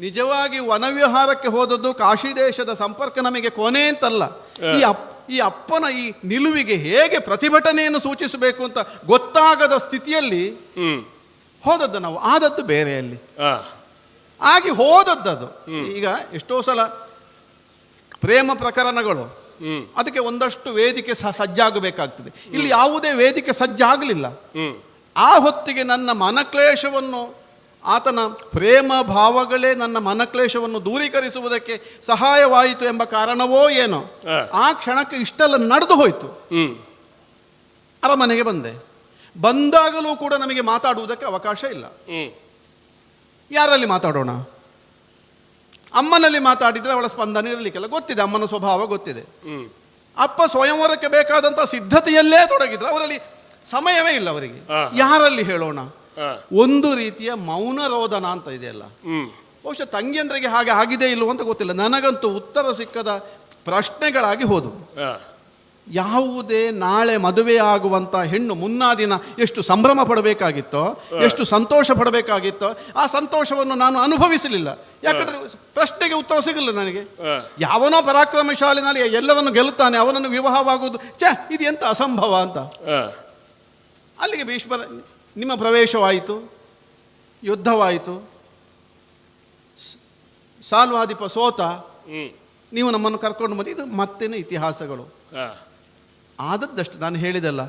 ನಿಜವಾಗಿ ವನವಿಹಾರಕ್ಕೆ ಹೋದದ್ದು ಕಾಶಿ ದೇಶದ ಸಂಪರ್ಕ ನಮಗೆ ಕೊನೆ ಅಂತಲ್ಲ. ಈ ಅಪ್ ಈ ಅಪ್ಪನ ಈ ನಿಲುವಿಗೆ ಹೇಗೆ ಪ್ರತಿಭಟನೆಯನ್ನು ಸೂಚಿಸಬೇಕು ಅಂತ ಗೊತ್ತಾಗದ ಸ್ಥಿತಿಯಲ್ಲಿ ಹೋದದ್ದು ನಾವು ಆದದ್ದು ಬೇರೆಯಲ್ಲಿ ಆಗಿ ಹೋದದ್ದದು. ಈಗ ಎಷ್ಟೋ ಸಲ ಪ್ರೇಮ ಪ್ರಕರಣಗಳು ಅದಕ್ಕೆ ಒಂದಷ್ಟು ವೇದಿಕೆ ಸ- ಸಜ್ಜಾಗಬೇಕಾಗ್ತದೆ. ಇಲ್ಲಿ ಯಾವುದೇ ವೇದಿಕೆ ಸಜ್ಜಾಗಲಿಲ್ಲ. ಆ ಹೊತ್ತಿಗೆ ನನ್ನ ಮನಕ್ಲೇಶವನ್ನು ಆತನ ಪ್ರೇಮ ಭಾವಗಳೇ ನನ್ನ ಮನಕ್ಲೇಶವನ್ನು ದೂರೀಕರಿಸುವುದಕ್ಕೆ ಸಹಾಯವಾಯಿತು ಎಂಬ ಕಾರಣವೋ ಏನೋ ಆ. ಕ್ಷಣಕ್ಕೆ ಇಷ್ಟೆಲ್ಲ ನಡೆದು ಹೋಯಿತು. ಅರಮನೆಗೆ ಬಂದೆ. ಬಂದಾಗಲೂ ಕೂಡ ನಮಗೆ ಮಾತಾಡುವುದಕ್ಕೆ ಅವಕಾಶ ಇಲ್ಲ. ಯಾರಲ್ಲಿ ಮಾತಾಡೋಣ? ಅಮ್ಮನಲ್ಲಿ ಮಾತಾಡಿದರೆ ಅವಳ ಸ್ಪಂದನೆ ಇರಲಿಕ್ಕೆಲ್ಲ. ಗೊತ್ತಿದೆ ಅಮ್ಮನ ಸ್ವಭಾವ ಗೊತ್ತಿದೆ. ಅಪ್ಪ ಸ್ವಯಂವರಕ್ಕೆ ಬೇಕಾದಂಥ ಸಿದ್ಧತೆಯಲ್ಲೇ ತೊಡಗಿದ್ರು. ಅವರಲ್ಲಿ ಸಮಯವೇ ಇಲ್ಲ ಅವರಿಗೆ. ಯಾರಲ್ಲಿ ಹೇಳೋಣ? ಒಂದು ರೀತಿಯ ಮೌನ ರೋದನ ಅಂತ ಇದೆಯಲ್ಲ. ಬಹುಶಃ ತಂಗಿಯಂದ್ರಿಗೆ ಹಾಗೆ ಆಗಿದೆ ಇಲ್ಲವೋ ಅಂತ ಗೊತ್ತಿಲ್ಲ. ನನಗಂತೂ ಉತ್ತರ ಸಿಕ್ಕದ ಪ್ರಶ್ನೆಗಳಾಗಿ ಹೋದವು. ಯಾವುದೇ ನಾಳೆ ಮದುವೆ ಆಗುವಂತ ಹೆಣ್ಣು ಮುನ್ನಾದಿನ ಎಷ್ಟು ಸಂಭ್ರಮ ಪಡಬೇಕಾಗಿತ್ತೋ ಎಷ್ಟು ಸಂತೋಷ ಪಡಬೇಕಾಗಿತ್ತೋ ಆ ಸಂತೋಷವನ್ನು ನಾನು ಅನುಭವಿಸಲಿಲ್ಲ. ಯಾಕಂದ್ರೆ ಪ್ರಶ್ನೆಗೆ ಉತ್ತರ ಸಿಗಲಿಲ್ಲ ನನಗೆ. ಯಾವನೋ ಪರಾಕ್ರಮಶಾಲಿನಲ್ಲಿ ಎಲ್ಲರನ್ನು ಗೆಲ್ಲುತ್ತಾನೆ ಅವನನ್ನು ವಿವಾಹವಾಗುವುದು ಛೇ ಇದು ಎಂತ ಅಸಂಭವ ಅಂತ. ಅಲ್ಲಿಗೆ ಭೀಷ್ಮರ ನಿಮ್ಮ ಪ್ರವೇಶವಾಯಿತು ಯುದ್ಧವಾಯಿತು ಸಾಲ್ವಾದಿಪ ಸೋತ ನೀವು ನಮ್ಮನ್ನು ಕರ್ಕೊಂಡು ಬಂದು ಇದು ಮತ್ತೇನೆ ಇತಿಹಾಸಗಳು. ಆದದ್ದಷ್ಟು ನಾನು ಹೇಳಿದಲ್ಲ.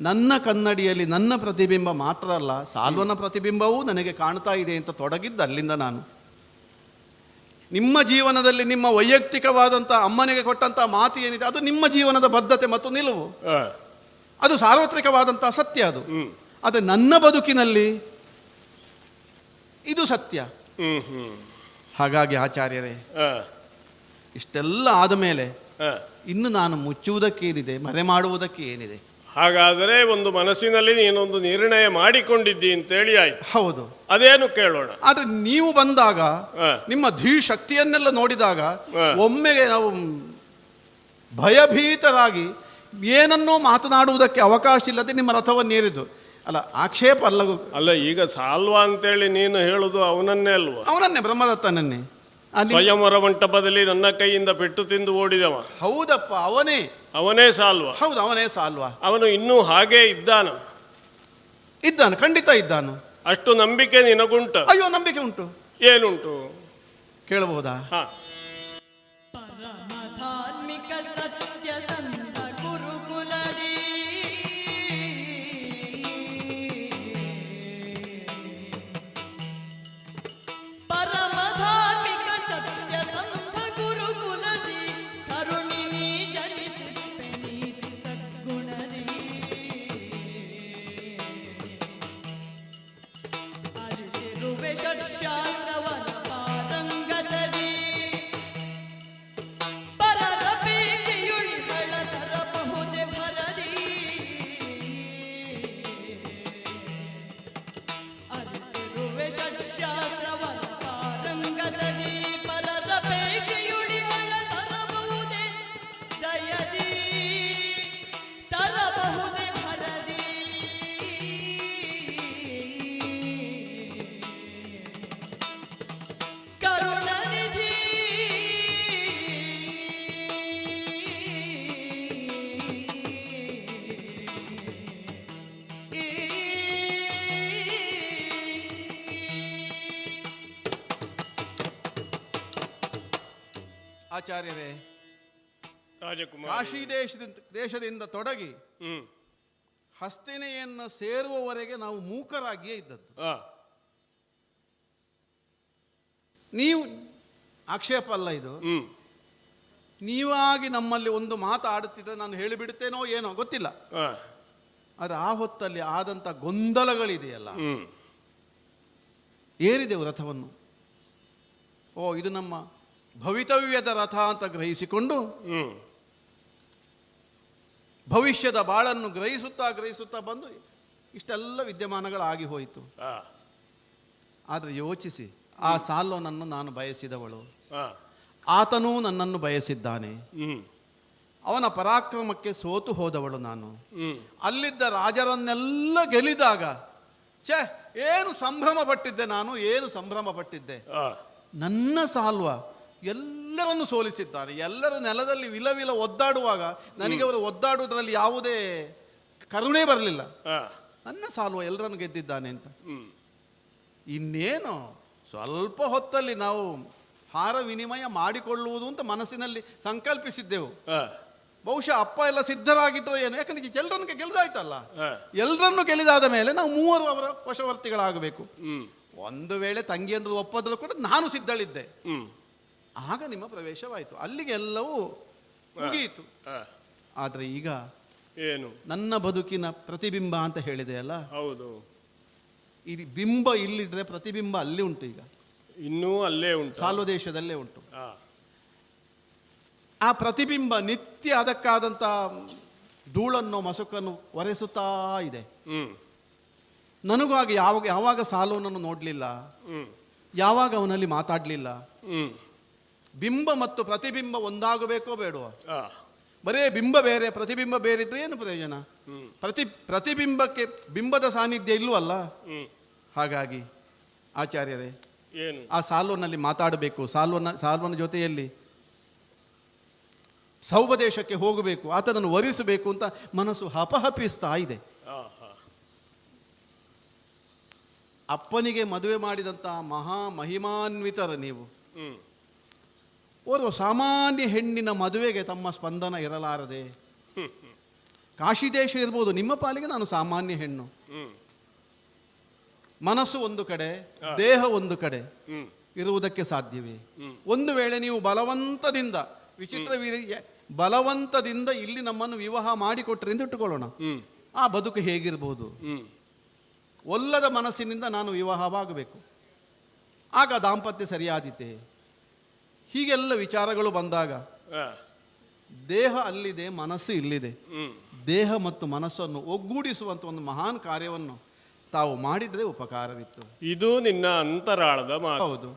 ನನ್ನ ಕನ್ನಡಿಯಲ್ಲಿ ನನ್ನ ಪ್ರತಿಬಿಂಬ ಮಾತ್ರ ಅಲ್ಲ ಸಾಲ್ವನ ಪ್ರತಿಬಿಂಬವೂ ನನಗೆ ಕಾಣ್ತಾ ಇದೆ ಅಂತ ತೊಡಗಿದ್ದ ಅಲ್ಲಿಂದ ನಾನು. ನಿಮ್ಮ ಜೀವನದಲ್ಲಿ ನಿಮ್ಮ ವೈಯಕ್ತಿಕವಾದಂಥ ಅಮ್ಮನಿಗೆ ಕೊಟ್ಟಂಥ ಮಾತು ಏನಿದೆ ಅದು ನಿಮ್ಮ ಜೀವನದ ಬದ್ಧತೆ ಮತ್ತು ನಿಲುವು. ಅದು ಸಾರ್ವತ್ರಿಕವಾದಂತಹ ಸತ್ಯ ಅದು. ಆದರೆ ನನ್ನ ಬದುಕಿನಲ್ಲಿ ಇದು ಸತ್ಯ. ಹ್ಮ್ ಹ್ಮ್. ಹಾಗಾಗಿ ಆಚಾರ್ಯರೇ ಇಷ್ಟೆಲ್ಲ ಆದ ಮೇಲೆ. ಇನ್ನು ನಾನು ಮುಚ್ಚುವುದಕ್ಕೇನಿದೆ ಮರೆ ಮಾಡುವುದಕ್ಕೆ ಏನಿದೆ? ಹಾಗಾದರೆ ಒಂದು ಮನಸ್ಸಿನಲ್ಲಿ ನೀನೊಂದು ನಿರ್ಣಯ ಮಾಡಿಕೊಂಡಿದ್ದಿ ಅಂತೇಳಿ ಆಯ್ತು. ಹೌದು. ಅದೇನು ಕೇಳೋಣ? ಆದ್ರೆ ನೀವು ಬಂದಾಗ ನಿಮ್ಮ ಧೀ ಶಕ್ತಿಯನ್ನೆಲ್ಲ ನೋಡಿದಾಗ ಒಮ್ಮೆಗೆ ನಾವು ಭಯಭೀತರಾಗಿ ಏನನ್ನೂ ಮಾತನಾಡುವುದಕ್ಕೆ ಅವಕಾಶ ಇಲ್ಲದೆ ನಿಮ್ಮ ರಥವನ್ನೇರಿದ್ದು ಅಲ್ಲ ಆಕ್ಷೇಪ ಅಲ್ಲ ಅಲ್ಲ ಈಗ ಸಾಲ್ವ ಅಂತೇಳಿ ನೀನು ಹೇಳುದು ಅವನನ್ನೇ ಅಲ್ವಾ? ಅವನನ್ನೇ ಬ್ರಹ್ಮದತ್ತನನ್ನೇ. ಸ್ವಯಂವರ ಮಂಟಪದಲ್ಲಿ ನನ್ನ ಕೈಯಿಂದ ಪೆಟ್ಟು ತಿಂದು ಓಡಿದವ. ಹೌದಪ್ಪ ಅವನೇ. ಅವನೇ ಸಾಲ್ವ? ಹೌದು ಅವನೇ ಸಾಲ್ವ. ಅವನು ಇನ್ನೂ ಹಾಗೆ ಇದ್ದಾನ. ಇದ್ದಾನು ಖಂಡಿತ ಇದ್ದಾನು. ಅಷ್ಟು ನಂಬಿಕೆ ನಿನಗುಂಟು? ಅಯ್ಯೋ ನಂಬಿಕೆ ಉಂಟು. ಏನುಂಟು? ಕೇಳಬಹುದಾ? ಹಾ. ಪರಮಧಾರ್ಮಿಕ ಸತ್ಯಸಂಧ ಆಚಾರ್ಯರೇ ರಾಜಕುಮಾರ. ಕಾಶಿ ದೇಶದಿಂದ ದೇಶದಿಂದ ತೊಡಗಿ ಹ್ಮ್. ಹಸ್ತಿನೆಯನ್ನು ಸೇರುವವರೆಗೆ ನಾವು ಮೂಕರಾಗಿಯೇ ಇದ್ದದ್ದು. ಆ, ನೀವು ಆಕ್ಷೇಪ ಅಲ್ಲ ಇದು. ಹ್ಮ್. ನೀವಾಗಿ ನಮ್ಮಲ್ಲಿ ಒಂದು ಮಾತಾಡುತ್ತಿದ್ದರೆ ನಾನು ಹೇಳಿಬಿಡ್ತೇನೋ ಏನೋ ಗೊತ್ತಿಲ್ಲ. ಆ, ಆದರೆ ಆ ಹೊತ್ತಲ್ಲಿ ಆದಂಥ ಗೊಂದಲಗಳಿದೆಯಲ್ಲ. ಹ್ಮ್. ಏರಿದೆವು ರಥವನ್ನು ಓ ಇದು ನಮ್ಮ ಭವಿತವ್ಯದ ರಥ ಅಂತ ಗ್ರಹಿಸಿಕೊಂಡು ಭವಿಷ್ಯದ ಬಾಳನ್ನು ಗ್ರಹಿಸುತ್ತಾ ಗ್ರಹಿಸುತ್ತಾ ಬಂದು ಇಷ್ಟೆಲ್ಲ ವಿದ್ಯಮಾನಗಳಾಗಿ ಹೋಯಿತು. ಆದರೆ ಯೋಚಿಸಿ ಆ ಸಾಲೋನನ್ನು ನಾನು ಬಯಸಿದವಳು. ಆತನೂ ನನ್ನನ್ನು ಬಯಸಿದ್ದಾನೆ. ಅವನ ಪರಾಕ್ರಮಕ್ಕೆ ಸೋತು ಹೋದವಳು ನಾನು. ಅಲ್ಲಿದ್ದ ರಾಜರನ್ನೆಲ್ಲ ಗೆಲಿದಾಗ ಛೇ ಏನು ಸಂಭ್ರಮ ಪಟ್ಟಿದ್ದೆ ನಾನು ಏನು ಸಂಭ್ರಮ ಪಟ್ಟಿದ್ದೆ ನನ್ನ ಸಾಲ್ವ ಎಲ್ಲರನ್ನು ಸೋಲಿಸಿದ್ದಾರೆ. ಎಲ್ಲರೂ ನೆಲದಲ್ಲಿ ವಿಲವಿಲ ಒದ್ದಾಡುವಾಗ ನನಗೆ ಅವರು ಒದ್ದಾಡುವುದರಲ್ಲಿ ಯಾವುದೇ ಕರುಣೆ ಬರಲಿಲ್ಲ. ನನ್ನ ಸಾಲುವ ಎಲ್ಲರನ್ನು ಗೆದ್ದಿದ್ದಾನೆ ಅಂತ. ಇನ್ನೇನು? ಸ್ವಲ್ಪ ಹೊತ್ತಲ್ಲಿ ನಾವು ಹಾರ ವಿನಿಮಯ ಮಾಡಿಕೊಳ್ಳುವುದು ಅಂತ ಮನಸ್ಸಿನಲ್ಲಿ ಸಂಕಲ್ಪಿಸಿದ್ದೆವು. ಬಹುಶಃ ಅಪ್ಪ ಎಲ್ಲ ಸಿದ್ಧರಾಗಿದ್ದರು ಏನು ಯಾಕಂದ್ರೆ ಎಲ್ಲರನ್ನು ಗೆಲ್ದಾಯ್ತಲ್ಲ. ಎಲ್ಲರನ್ನು ಗೆಲ್ಲಿದಾದ ಮೇಲೆ ನಾವು ಮೂವರು ಅವರ ವಶವರ್ತಿಗಳಾಗಬೇಕು. ಒಂದು ವೇಳೆ ತಂಗಿಯಂದ್ರೆ ಒಪ್ಪದ್ರು ಕೂಡ ನಾನು ಸಿದ್ಧಳಿದ್ದೆ. ಆಗ ನಿಮ್ಮ ಪ್ರವೇಶವಾಯಿತು. ಅಲ್ಲಿಗೆ ಎಲ್ಲವೂ ಮುಗಿಯಿತು. ಆದರೆ ಈಗ ಏನು? ನನ್ನ ಬದುಕಿನ ಪ್ರತಿಬಿಂಬ ಅಂತ ಹೇಳಿದೆ ಅಲ್ಲ? ಹೌದು. ಇದು ಬಿಂಬ ಇಲ್ಲಿದ್ರೆ ಪ್ರತಿಬಿಂಬ ಅಲ್ಲಿ ಉಂಟು ಈಗ. ಇನ್ನೂ ಅಲ್ಲೇ ಉಂಟು. ಸಾಲ್ವ ದೇಶದಲ್ಲೇ ಉಂಟು. ಆ, ಪ್ರತಿಬಿಂಬ ನಿತ್ಯ ಅದಕ್ಕಾದಂಥ ಧೂಳನ್ನು ಮಸುಕನ್ನು ಒರೆಸುತ್ತಾ ಇದೆ. ನನಗಾಗಿ ನನಗೂ ಆಗ ಯಾವಾಗ ಯಾವಾಗ ಸಾಲೋನನ್ನು ನೋಡಲಿಲ್ಲ ಯಾವಾಗ ಅವನಲ್ಲಿ ಮಾತಾಡಲಿಲ್ಲ ಬಿಂಬ ಮತ್ತು ಪ್ರತಿಬಿಂಬ ಒಂದಾಗಬೇಕೋ ಬೇಡುವ? ಬರೇ ಬಿಂಬ ಬೇರೆ ಪ್ರತಿಬಿಂಬ ಬೇರೆ ಇದ್ರೆ ಏನು ಪ್ರಯೋಜನ? ಪ್ರತಿ ಪ್ರತಿಬಿಂಬಕ್ಕೆ ಬಿಂಬದ ಸಾನ್ನಿಧ್ಯ ಇಲ್ಲವಲ್ಲ ಹಾಗಾಗಿ ಆಚಾರ್ಯರೇ ಏನು? ಆ ಸಾಲ್ವನಲ್ಲಿ ಮಾತಾಡಬೇಕು. ಸಾಲ್ವನ ಸಾಲ್ವನ ಜೊತೆಯಲ್ಲಿ ಸೌಪದೇಶಕ್ಕೆ ಹೋಗಬೇಕು. ಆತನನ್ನು ವರಿಸಬೇಕು ಅಂತ ಮನಸ್ಸು ಹಪಹಪಿಸ್ತಾ ಇದೆ. ಅಪ್ಪನಿಗೆ ಮದುವೆ ಮಾಡಿದಂತಹ ಮಹಾ ಮಹಿಮಾನ್ವಿತರ ನೀವು. ಓರ್ವ ಸಾಮಾನ್ಯ ಹೆಣ್ಣಿನ ಮದುವೆಗೆ ತಮ್ಮ ಸ್ಪಂದನ ಇರಲಾರದೆ? ಕಾಶಿ ದೇಶ ಇರ್ಬೋದು ನಿಮ್ಮ ಪಾಲಿಗೆ ನಾನು ಸಾಮಾನ್ಯ ಹೆಣ್ಣು. ಮನಸ್ಸು ಒಂದು ಕಡೆ ದೇಹ ಒಂದು ಕಡೆ ಇರುವುದಕ್ಕೆ ಸಾಧ್ಯವೇ? ಒಂದು ವೇಳೆ ನೀವು ಬಲವಂತದಿಂದ ವಿಚಿತ್ರ ಬಲವಂತದಿಂದ ಇಲ್ಲಿ ನಮ್ಮನ್ನು ವಿವಾಹ ಮಾಡಿಕೊಟ್ರೆ ಎಂದು ಇಟ್ಟುಕೊಳ್ಳೋಣ. ಆ ಬದುಕು ಹೇಗಿರ್ಬೋದು? ಒಲ್ಲದ ಮನಸ್ಸಿನಿಂದ ನಾನು ವಿವಾಹವಾಗಬೇಕು. ಆಗ ದಾಂಪತ್ಯ ಸರಿಯಾದೀತೆ? ಹೀಗೆಲ್ಲ ವಿಚಾರಗಳು ಬಂದಾಗ ದೇಹ ಅಲ್ಲಿದೆ ಮನಸ್ಸು ಇಲ್ಲಿದೆ. ದೇಹ ಮತ್ತು ಮನಸ್ಸನ್ನು ಒಗ್ಗೂಡಿಸುವಂಥ ಒಂದು ಮಹಾನ್ ಕಾರ್ಯವನ್ನು ತಾವು ಮಾಡಿದ್ರೆ ಉಪಕಾರವಿತ್ತು. ಇದು ನಿನ್ನ ಅಂತರಾಳದ ಮಾತು. ಹೌದು.